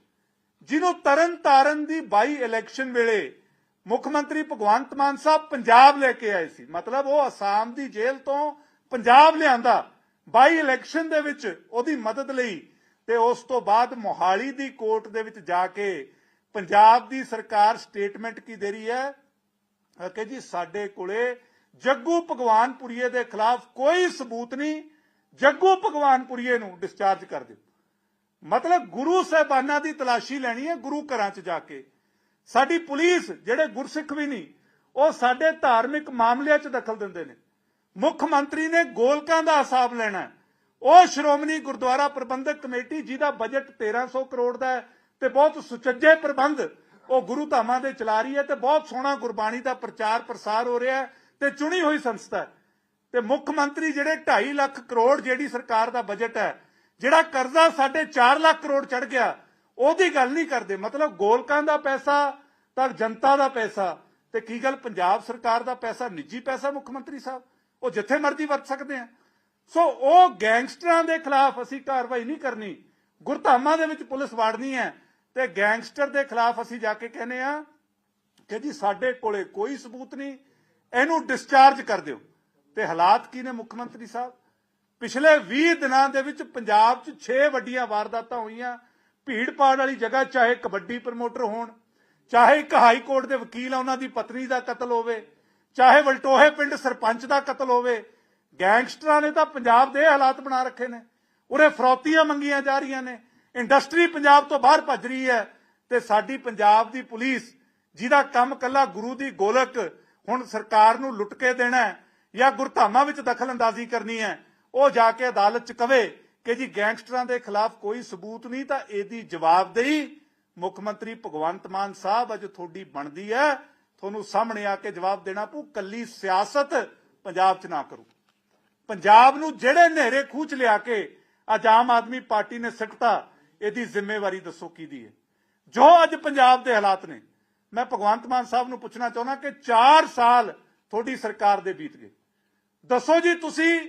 ਜਿਹਨੂੰ ਤਰਨ ਤਾਰਨ ਦੀ ਬਾਈ ਇਲੈਕਸ਼ਨ ਵੇਲੇ ਮੁੱਖ ਮੰਤਰੀ ਭਗਵੰਤ ਮਾਨ ਸਾਹਿਬ ਪੰਜਾਬ ਲੈ ਕੇ ਆਏ ਸੀ। ਮਤਲਬ ਉਹ ਅਸਾਮ ਦੀ ਜੇਲ੍ਹ ਤੋਂ ਪੰਜਾਬ ਲਿਆਂਦਾ। ਬਾਈ ਇਲੈਕਸ਼ਨ ਦੇ ਵਿੱਚ ਉਹਦੀ ਮਦਦ ਲਈ ਤੇ ਉਸ ਤੋਂ ਬਾਅਦ ਮੋਹਾਲੀ ਦੀ ਕੋਰਟ ਦੇ ਵਿੱਚ ਜਾ ਕੇ ਪੰਜਾਬ ਦੀ ਸਰਕਾਰ ਸਟੇਟਮੈਂਟ ਕੀ ਦੇ ਰਹੀ ਹੈ? ਕਿ ਜੀ, ਸਾਡੇ ਕੋਲੇ ਜੱਗੂ ਭਗਵਾਨਪੁਰੀਏ ਦੇ ਖਿਲਾਫ ਕੋਈ ਸਬੂਤ ਨਹੀਂ। ਜੱਗੂ ਭਗਵਾਨਪੁਰੀਏ ਨੂੰ ਡਿਸਚਾਰਜ ਕਰ ਦਿਓ। ਮਤਲਬ ਗੁਰੂ ਸਾਹਿਬਾਨਾਂ ਦੀ ਤਲਾਸ਼ੀ ਲੈਣੀ ਹੈ ਗੁਰੂ ਘਰਾਂ 'ਚ ਜਾ ਕੇ। ਸਾਡੀ ਪੁਲਿਸ ਜਿਹੜੇ ਗੁਰਸਿੱਖ ਵੀ ਨਹੀਂ, ਉਹ ਸਾਡੇ ਧਾਰਮਿਕ ਮਾਮਲਿਆਂ 'ਚ ਦਖਲ ਦਿੰਦੇ ਨੇ। ਮੁੱਖ ਮੰਤਰੀ ਨੇ ਗੋਲਕਾਂ ਦਾ ਹਿਸਾਬ ਲੈਣਾ ਉਹ ਸ਼੍ਰੋਮਣੀ ਗੁਰਦੁਆਰਾ ਪ੍ਰਬੰਧਕ ਕਮੇਟੀ, ਜਿਹਦਾ ਬਜਟ 1300 ਕਰੋੜ ਦਾ ਹੈ ਤੇ ਬਹੁਤ ਸੁਚੱਜੇ ਪ੍ਰਬੰਧ ਉਹ ਗੁਰੂ ਧਾਮਾਂ ਦੇ ਚਲਾ ਰਹੀ ਹੈ ਤੇ ਬਹੁਤ ਸੋਹਣਾ ਗੁਰਬਾਣੀ ਦਾ ਪ੍ਰਚਾਰ ਪ੍ਰਸਾਰ ਹੋ ਰਿਹਾ ਤੇ ਚੁਣੀ ਹੋਈ ਸੰਸਥਾ ਤੇ ਮੁੱਖ ਮੰਤਰੀ ਜਿਹੜੇ 2.5 ਲੱਖ ਕਰੋੜ ਜਿਹੜੀ ਸਰਕਾਰ ਦਾ ਬਜਟ ਹੈ, ਜਿਹੜਾ ਕਰਜ਼ਾ ਸਾਡੇ 4 ਲੱਖ ਕਰੋੜ ਚੜ ਗਿਆ ਉਹਦੀ ਗੱਲ ਨਹੀਂ ਕਰਦੇ। ਮਤਲਬ ਗੋਲਕਾਂ ਦਾ ਪੈਸਾ, ਤਾਂ ਜਨਤਾ ਦਾ ਪੈਸਾ, ਤੇ ਕੀ ਗੱਲ ਪੰਜਾਬ ਸਰਕਾਰ ਦਾ ਪੈਸਾ, ਨਿੱਜੀ ਪੈਸਾ ਮੁੱਖ ਮੰਤਰੀ ਸਾਹਿਬ? ਉਹ ਜਿੱਥੇ ਮਰਜ਼ੀ ਵਰਤ ਸਕਦੇ ਆ। ਸੋ ਉਹ ਗੈਂਗਸਟਰਾਂ ਦੇ ਖਿਲਾਫ ਅਸੀਂ ਕਾਰਵਾਈ ਨਹੀਂ ਕਰਨੀ। ਗੁਰਧਾਮਾਂ ਦੇ ਵਿੱਚ ਪੁਲਿਸ ਵਾੜਨੀ ਹੈ, ਤੇ ਗੈਂਗਸਟਰ ਦੇ ਖਿਲਾਫ ਅਸੀਂ ਜਾ ਕੇ ਕਹਿੰਦੇ ਆ ਕਿ ਜੀ ਸਾਡੇ ਕੋਲੇ ਕੋਈ ਸਬੂਤ ਨਹੀਂ, ਇਹਨੂੰ ਡਿਸਚਾਰਜ ਕਰ ਦਿਓ। ਤੇ ਹਾਲਾਤ ਕੀ ਨੇ ਮੁੱਖ ਮੰਤਰੀ ਸਾਹਿਬ? ਪਿਛਲੇ 20 ਦਿਨਾਂ ਦੇ ਵਿੱਚ ਪੰਜਾਬ 'ਚ 6 ਵੱਡੀਆਂ ਵਾਰਦਾਤਾਂ ਹੋਈਆਂ। ਭੀੜ ਪਾੜ ਵਾਲੀ ਜਗ੍ਹਾ, ਚਾਹੇ ਕਬੱਡੀ ਪ੍ਰਮੋਟਰ ਹੋਣ, ਚਾਹੇ ਇੱਕ ਹਾਈ ਕੋਰਟ ਦੇ ਵਕੀਲ ਆ, ਉਹਨਾਂ ਦੀ ਪਤਨੀ ਦਾ ਕਤਲ ਹੋਵੇ, ਚਾਹੇ ਵਲਟੋਹੇ ਪਿੰਡ ਸਰਪੰਚ ਦਾ ਕਤਲ ਹੋਵੇ, ਗੈਂਗਸਟਰਾਂ ਨੇ ਤਾਂ ਪੰਜਾਬ ਦੇ ਹਾਲਾਤ ਬਣਾ ਰੱਖੇ ਨੇ। ਉਰੇ ਫਰੌਤੀਆਂ ਮੰਗੀਆਂ ਜਾ ਰਹੀਆਂ ਨੇ। ਇੰਡਸਟਰੀ ਪੰਜਾਬ ਤੋਂ ਬਾਹਰ ਭੱਜ ਰਹੀ ਹੈ ਤੇ ਸਾਡੀ ਪੰਜਾਬ ਦੀ ਪੁਲਿਸ, ਜਿਹਦਾ ਕੰਮ ਕੱਲਾ ਗੁਰੂ ਦੀ ਗੋਲਕ ਹੁਣ ਸਰਕਾਰ ਨੂੰ ਲੁੱਟ ਕੇ ਦੇਣਾ ਜਾਂ ਗੁਰਧਾਮਾਂ ਵਿੱਚ ਦਖਲ ਅੰਦਾਜ਼ੀ ਕਰਨੀ ਹੈ, ਉਹ ਜਾ ਕੇ ਅਦਾਲਤ 'ਚ ਕਵੇ ਕਿ ਜੀ ਗੈਂਗਸਟਰਾਂ ਦੇ ਖਿਲਾਫ ਕੋਈ ਸਬੂਤ ਨਹੀਂ, ਤਾਂ ਇਹਦੀ ਜਵਾਬਦੇਹੀ ਮੁੱਖ ਮੰਤਰੀ ਭਗਵੰਤ ਮਾਨ ਸਾਹਿਬ ਅੱਜ ਤੁਹਾਡੀ ਬਣਦੀ ਹੈ। ਤੁਹਾਨੂੰ ਸਾਹਮਣੇ ਆ ਕੇ ਜਵਾਬ ਦੇਣਾ ਪਊ, ਕੱਲੀ ਸਿਆਸਤ ਪੰਜਾਬ 'ਚ ਨਾ ਕਰੋ। ਪੰਜਾਬ ਨੂੰ ਜਿਹੜੇ ਨਹਿਰੇ ਖੂਚ ਲਿਆ ਕੇ ਅੱਜ ਆਮ ਆਦਮੀ ਪਾਰਟੀ ਨੇ ਸਿੱਟਤਾ, ਇਹਦੀ ਜ਼ਿੰਮੇਵਾਰੀ ਦੱਸੋ ਕਿਹਦੀ ਹੈ? ਜੋ ਅੱਜ ਪੰਜਾਬ ਦੇ ਹਾਲਾਤ ਨੇ, ਮੈਂ ਭਗਵੰਤ ਮਾਨ ਸਾਹਿਬ ਨੂੰ ਪੁੱਛਣਾ ਚਾਹੁੰਦਾ ਕਿ 4 ਸਾਲ ਤੁਹਾਡੀ ਸਰਕਾਰ ਦੇ ਬੀਤ ਗਏ। ਦੱਸੋ ਜੀ ਤੁਸੀਂ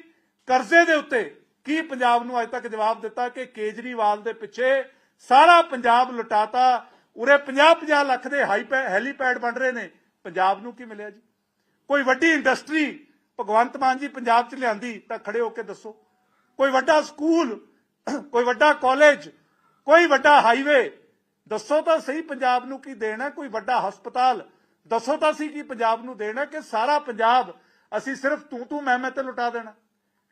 ਕਰਜ਼ੇ ਦੇ ਉੱਤੇ ਕੀ ਪੰਜਾਬ ਨੂੰ ਅੱਜ ਤੱਕ ਜਵਾਬ ਦਿੱਤਾ ਕਿ ਕੇਜਰੀਵਾਲ ਦੇ ਪਿੱਛੇ ਸਾਰਾ ਪੰਜਾਬ ਲੁਟਾਤਾ? ਉਰੇ 50-50 ਲੱਖ ਦੇ ਹਾਈ ਹੈਲੀਪੈਡ ਬਣ ਰਹੇ ਨੇ। ਪੰਜਾਬ ਨੂੰ ਕੀ ਮਿਲਿਆ ਜੀ? ਕੋਈ ਵੱਡੀ ਇੰਡਸਟਰੀ ਭਗਵੰਤ ਮਾਨ ਜੀ ਪੰਜਾਬ 'ਚ ਲਿਆਂਦੀ, ਤਾਂ ਖੜੇ ਹੋ ਕੇ ਦੱਸੋ। ਕੋਈ ਵੱਡਾ ਸਕੂਲ, ਕੋਈ ਵੱਡਾ ਕਾਲਜ, ਕੋਈ ਵੱਡਾ ਹਾਈਵੇ, ਦੱਸੋ ਤਾਂ ਸਹੀ ਪੰਜਾਬ ਨੂੰ ਕੀ ਦੇਣਾ? ਕੋਈ ਵੱਡਾ ਹਸਪਤਾਲ, ਦੱਸੋ ਤਾਂ ਸੀ ਕੀ ਪੰਜਾਬ ਨੂੰ ਦੇਣਾ ਕਿ ਸਾਰਾ ਪੰਜਾਬ ਅਸੀਂ ਸਿਰਫ ਤੂੰ ਤੂੰ ਮੈਂ ਮੈਂ ਤੇ ਲੁਟਾ ਦੇਣਾ।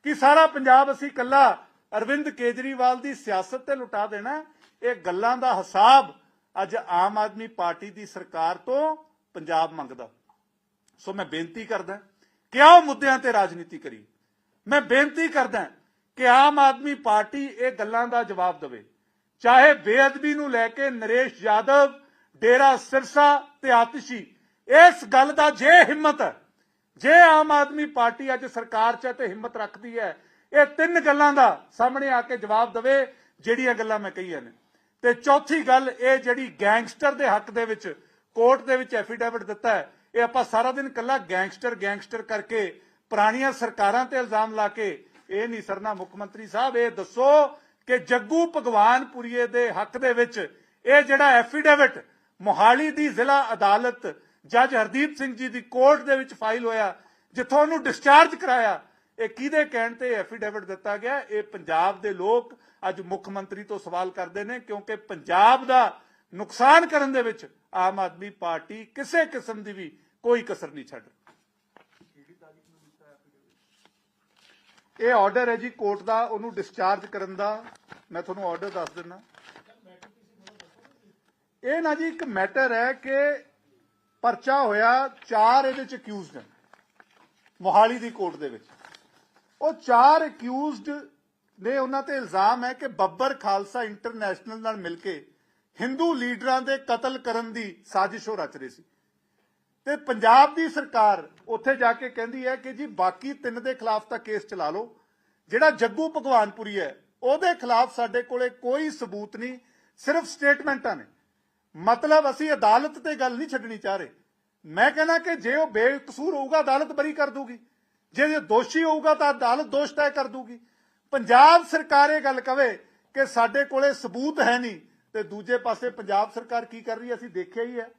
ਕਿ ਸਾਰਾ ਪੰਜਾਬ ਅਸੀਂ ਕੱਲਾ ਅਰਵਿੰਦ ਕੇਜਰੀਵਾਲ ਦੀ ਸਿਆਸਤ ਤੇ ਲੁਟਾ ਦੇਣਾ ਇਹ ਗੱਲਾਂ ਦਾ ਹਿਸਾਬ ਅੱਜ ਆਮ ਆਦਮੀ ਪਾਰਟੀ ਦੀ ਸਰਕਾਰ ਤੋਂ ਪੰਜਾਬ ਮੰਗਦਾ। ਸੋ ਮੈਂ ਬੇਨਤੀ ਕਰਦਾ ਕਿ ਆਓ ਮੁੱਦਿਆਂ ਤੇ ਰਾਜਨੀਤੀ ਕਰੀ ਮੈਂ ਬੇਨਤੀ ਕਰਦਾ ਕਿ ਆਮ ਆਦਮੀ ਪਾਰਟੀ ਇਹ ਗੱਲਾਂ ਦਾ ਜਵਾਬ ਦੇਵੇ। ਚਾਹੇ ਬੇਅਦਬੀ ਨੂੰ ਲੈ ਕੇ ਨਰੇਸ਼ ਯਾਦਵ, ਡੇਰਾ ਸਿਰਸਾ ਤੇ ਆਤਿਸ਼ੀ, ਇਸ ਗੱਲ ਦਾ ਜੇ ਹਿੰਮਤ ਹੈ ਜੇ ਆਮ ਆਦਮੀ ਪਾਰਟੀ ਅੱਜ ਸਰਕਾਰ 'ਚ ਤੇ ਹਿੰਮਤ ਰੱਖਦੀ ਹੈ, ਇਹ ਤਿੰਨ ਗੱਲਾਂ ਦਾ ਸਾਹਮਣੇ ਆ ਕੇ ਜਵਾਬ ਦੇਵੇ, ਜਿਹੜੀਆਂ ਗੱਲਾਂ ਮੈਂ ਕਹੀਆਂ ਨੇ। ਤੇ ਚੌਥੀ ਗੱਲ, ਇਹ ਜਿਹੜੀ ਗੈਂਗਸਟਰ ਦੇ ਹੱਕ ਦੇ ਵਿੱਚ, ਕੋਰਟ ਦੇ ਵਿੱਚ ਐਫੀਡੇਵਿਟ ਦਿੱਤਾ ਹੈ, ਇਹ ਆਪਾਂ ਸਾਰਾ ਦਿਨ ਕੱਲਾ ਗੈਂਗਸਟਰ ਗੈਂਗਸਟਰ ਕਰਕੇ ਪੁਰਾਣੀਆਂ ਸਰਕਾਰਾਂ ਤੇ ਇਲਜ਼ਾਮ ਲਾ ਕੇ, ਇਹ ਨਹੀਂ ਸਰਨਾ ਮੁੱਖ ਮੰਤਰੀ ਸਾਹਿਬ, ਇਹ ਦੱਸੋ ਕਿ ਜੱਗੂ ਭਗਵਾਨਪੁਰੀਏ ਦੇ ਹੱਕ ਦੇ ਵਿੱਚ ਇਹ ਜਿਹੜਾ ਐਫੀਡੇਵਿਟ ਮੋਹਾਲੀ ਦੀ ਜ਼ਿਲ੍ਹਾ ਅਦਾਲਤ ਜੱਜ ਹਰਦੀਪ ਸਿੰਘ ਜੀ ਦੀ ਕੋਰਟ ਦੇ ਵਿੱਚ ਫਾਈਲ ਹੋਇਆ, ਜਿੱਥੋਂ ਉਹਨੂੰ ਡਿਸਚਾਰਜ ਕਰਾਇਆ, ਇਹ ਕਿਹਦੇ ਕਹਿਣ ਤੇ ਐਫੀਡੇਵਿਟ ਦਿੱਤਾ ਗਿਆ? ਇਹ ਪੰਜਾਬ ਦੇ ਲੋਕ ਅੱਜ ਮੁੱਖ ਮੰਤਰੀ ਤੋਂ ਸਵਾਲ ਕਰਦੇ ਨੇ, ਕਿਉਂਕਿ ਪੰਜਾਬ ਦਾ ਨੁਕਸਾਨ ਕਰਨ ਦੇ ਵਿੱਚ ਆਮ ਆਦਮੀ ਪਾਰਟੀ ਕਿਸੇ ਕਿਸਮ ਦੀ ਵੀ ਕੋਈ ਕਸਰ ਨਹੀਂ ਛੱਡ ਇਹ ਆਰਡਰ ਹੈ ਜੀ, ਕੋਰਟ ਦਾ, ਉਹਨੂੰ ਡਿਸਚਾਰਜ ਕਰਨ ਦਾ। ਮੈਂ ਤੁਹਾਨੂੰ ਆਰਡਰ ਦੱਸ ਦਿੰਦਾ। ਇਹ ਨਾ ਜੀ, ਇੱਕ ਮੈਟਰ ਹੈ ਕਿ ਪਰਚਾ ਹੋਇਆ ਚਾਰ ਇਹਦੇ ਚ ਅਕਿਊਜ਼ਡ ਨੇ, ਮੋਹਾਲੀ ਦੀ ਕੋਰਟ ਦੇ ਵਿੱਚ। ਉਹ ਚਾਰ ਅਕਿਊਜ਼ਡ ਨੇ ਉਹਨਾਂ ਤੇ ਇਲਜ਼ਾਮ ਹੈ ਕਿ ਬੱਬਰ ਖਾਲਸਾ ਇੰਟਰਨੈਸ਼ਨਲ ਨਾਲ ਮਿਲ ਕੇ ਹਿੰਦੂ ਲੀਡਰਾਂ ਦੇ ਕਤਲ ਕਰਨ ਦੀ ਸਾਜ਼ਿਸ਼ ਉਹ ਰਚ ਰਹੀ ਸੀ। ਤੇ ਪੰਜਾਬ ਦੀ ਸਰਕਾਰ ਉੱਥੇ ਜਾ ਕੇ ਕਹਿੰਦੀ ਹੈ ਕਿ ਜੀ ਬਾਕੀ ਤਿੰਨ ਦੇ ਖਿਲਾਫ ਤਾਂ ਕੇਸ ਚਲਾ ਲਓ, ਜਿਹੜਾ ਜੱਗੂ ਭਗਵਾਨਪੁਰੀ ਹੈ, ਉਹਦੇ ਖਿਲਾਫ ਸਾਡੇ ਕੋਲੇ ਕੋਈ ਸਬੂਤ ਨਹੀਂ, ਸਿਰਫ ਸਟੇਟਮੈਂਟਾਂ ਨੇ। ਮਤਲਬ ਅਸੀਂ ਅਦਾਲਤ ਤੇ ਗੱਲ ਨਹੀਂ ਛੱਡਣੀ ਚਾਹ ਰਹੇ। ਮੈਂ ਕਹਿੰਦਾ ਕਿ ਜੇ ਉਹ ਬੇਕਸੂਰ ਹੋਊਗਾ, ਅਦਾਲਤ ਬਰੀ ਕਰ ਦੂਗੀ। ਜੇ ਦੋਸ਼ੀ ਹੋਊਗਾ, ਤਾਂ ਅਦਾਲਤ ਦੋਸ਼ ਤੈਅ ਕਰ ਦੂਗੀ। ਪੰਜਾਬ ਸਰਕਾਰ ਇਹ ਗੱਲ ਕਵੇ ਕਿ ਸਾਡੇ ਕੋਲੇ ਸਬੂਤ ਹੈ ਨਹੀਂ, ਤੇ ਦੂਜੇ ਪਾਸੇ ਪੰਜਾਬ ਸਰਕਾਰ ਕੀ ਕਰ ਰਹੀ ਹੈ? ਅਸੀਂ ਦੇਖਿਆ ਹੀ ਹੈ।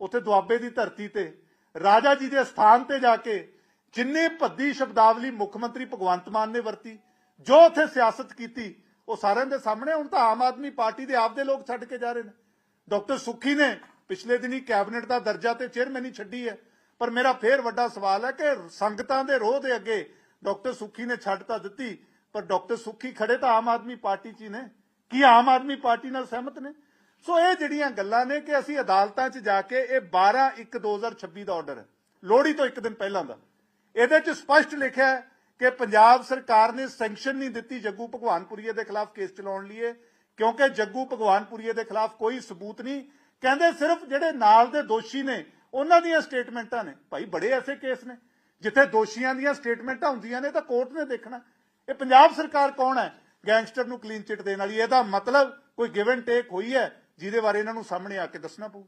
ਉੱਥੇ ਦੁਆਬੇ ਦੀ ਧਰਤੀ ਤੇ, ਰਾਜਾ ਜੀ ਦੇ ਸਥਾਨ ਤੇ ਜਾ ਕੇ ਜਿੰਨੇ ਭੱਦੀ ਸ਼ਬਦਾਵਲੀ ਮੁੱਖ ਮੰਤਰੀ ਭਗਵੰਤ ਮਾਨ ਨੇ ਵਰਤੀ, ਜੋ ਉੱਥੇ ਸਿਆਸਤ ਕੀਤੀ, ਉਹ ਸਾਰਿਆਂ ਦੇ ਸਾਹਮਣੇ, ਹੁਣ ਤਾਂ ਆਮ ਆਦਮੀ ਪਾਰਟੀ ਦੇ ਆਪਦੇ ਲੋਕ ਛੱਡ ਕੇ ਜਾ ਰਹੇ ਨੇ। ਡਾਕਟਰ ਸੁੱਖੀ ਨੇ ਪਿਛਲੇ ਦਿਨੀ ਕੈਬਨਿਟ ਦਾ ਦਰਜਾ ਤੇ ਚੇਅਰਮੈਨੀ ਛੱਡੀ ਹੈ। ਪਰ ਮੇਰਾ ਫੇਰ ਵੱਡਾ ਸਵਾਲ ਹੈ ਕਿ ਸੰਗਤਾਂ ਦੇ ਰੋਹ ਦੇ ਅੱਗੇ ਡਾਕਟਰ ਸੁੱਖੀ ਨੇ ਛੱਡ ਤਾਂ ਦਿੱਤੀ, ਪਰ ਡਾਕਟਰ ਸੁੱਖੀ ਖੜੇ ਤਾਂ ਆਮ ਆਦਮੀ ਪਾਰਟੀ 'ਚ ਨੇ। ਕੀ ਆਮ ਆਦਮੀ ਪਾਰਟੀ ਨਾਲ ਸਹਿਮਤ ਨੇ? ਸੋ ਇਹ ਜਿਹੜੀਆਂ ਗੱਲਾਂ ਨੇ ਕਿ ਅਸੀਂ ਅਦਾਲਤਾਂ 'ਚ ਜਾ ਕੇ ਇਹ 12 1 2026 ਦਾ ਆਰਡਰ ਹੈ। ਲੋਹੜੀ ਤੋਂ ਇੱਕ ਦਿਨ ਪਹਿਲਾਂ ਦਾ। ਇਹਦੇ 'ਚ ਸਪਸ਼ਟ ਲਿਖਿਆ ਹੈ ਕਿ ਪੰਜਾਬ ਸਰਕਾਰ ਨੇ ਸੈਂਕਸ਼ਨ ਨਹੀਂ ਦਿੱਤੀ ਜੱਗੂ ਭਗਵਾਨਪੁਰੀਏ ਦੇ ਖਿਲਾਫ ਕੇਸ ਚਲਾਉਣ ਲਈ ਕਿਉਂਕਿ ਜੱਗੂ ਭਗਵਾਨਪੁਰੀਏ ਦੇ ਖਿਲਾਫ ਕੋਈ ਸਬੂਤ ਨਹੀਂ। ਕਹਿੰਦੇ ਸਿਰਫ ਜਿਹੜੇ ਨਾਲ ਦੇ ਦੋਸ਼ੀ ਨੇ, ਉਹਨਾਂ ਦੀਆਂ ਸਟੇਟਮੈਂਟਾਂ ਨੇ। ਭਾਈ ਬੜੇ ਐਸੇ ਕੇਸ ਨੇ। ਜਿੱਥੇ ਦੋਸ਼ੀਆਂ ਦੀਆਂ ਸਟੇਟਮੈਂਟਾਂ ਹੁੰਦੀਆਂ ਨੇ ਤਾਂ ਕੋਰਟ ਨੇ ਦੇਖਣਾ। ਇਹ ਪੰਜਾਬ ਸਰਕਾਰ ਕੌਣ ਹੈ? ਗੈਂਗਸਟਰ ਨੂੰ ਕਲੀਨ ਚਿੱਟ ਦੇਣ ਵਾਲੀ। ਇਹਦਾ ਮਤਲਬ ਕੋਈ ਗਿਵ ਐਂਡ ਟੇਕ ਹੋਈ ਹੈ, ਜਿਹਦੇ ਬਾਰੇ ਇਹਨਾਂ ਨੂੰ ਸਾਹਮਣੇ ਆ ਕੇ ਦੱਸਣਾ ਪਊ।